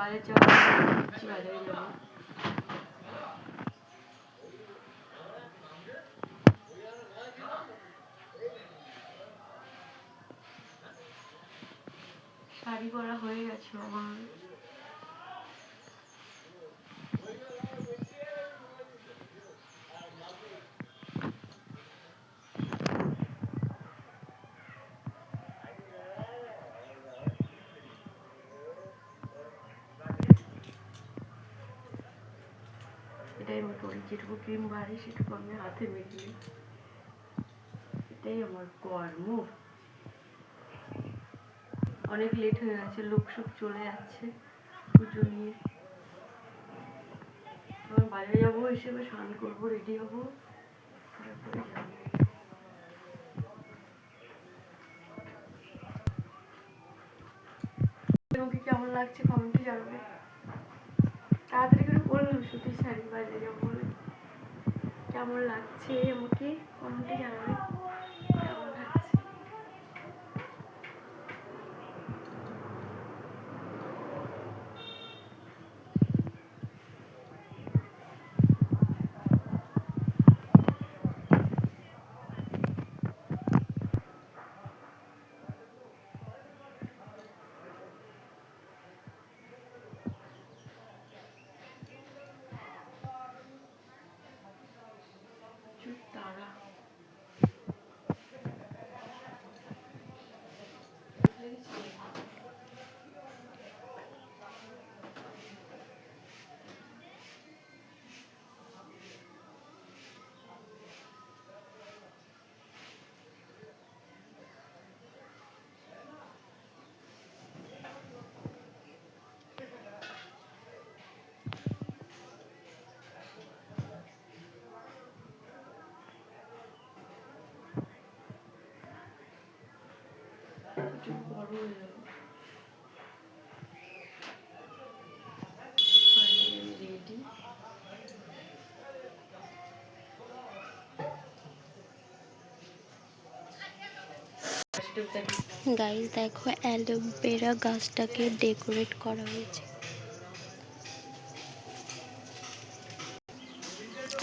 বাজার শাড়ি পরা হয়ে গেছে আমার। এটাই আমি করি যেটুকু ক্রিম বাড়ি সেটুকু আমি হাতে মেখে। এটাই আমার কর্ম। অনেক লেট হয়ে গেছে, লোক সব চলে যাচ্ছে পুজো নিয়ে। আমার বাজারে যাব হিসেবে স্নান করব রেডি হব। তারপরে যাব। কেমন লাগছে কমেন্টে জানাবে। তাড়াতাড়ি করে শাড়ি বাজারে বলে কেমন লাগছে? আমাকে কমেন্টে জানাবে গাইস দেখো অ্যালোভেরা গাছটাকে ডেকোরেট করা হয়েছে।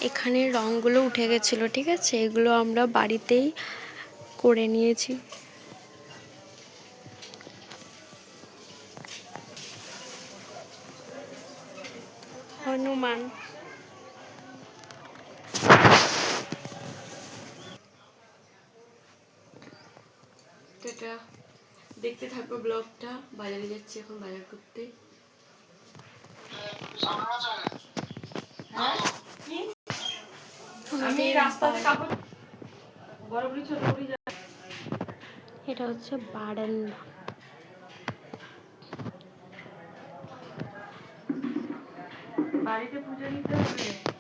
এখানে রঙগুলো উঠে গেছিল, ঠিক আছে? এগুলো আমরা বাড়িতেই করে নিয়েছি। হনুমান এটা দেখতে থাকব ব্লগটা বাজারে যাচ্ছি এখন বাজার করতে। আমি রাস্তাতে কাপড় বড় বড়ি ছোট এটা হচ্ছে বারান্দা। বাড়িতে পুজো দিতে হবে?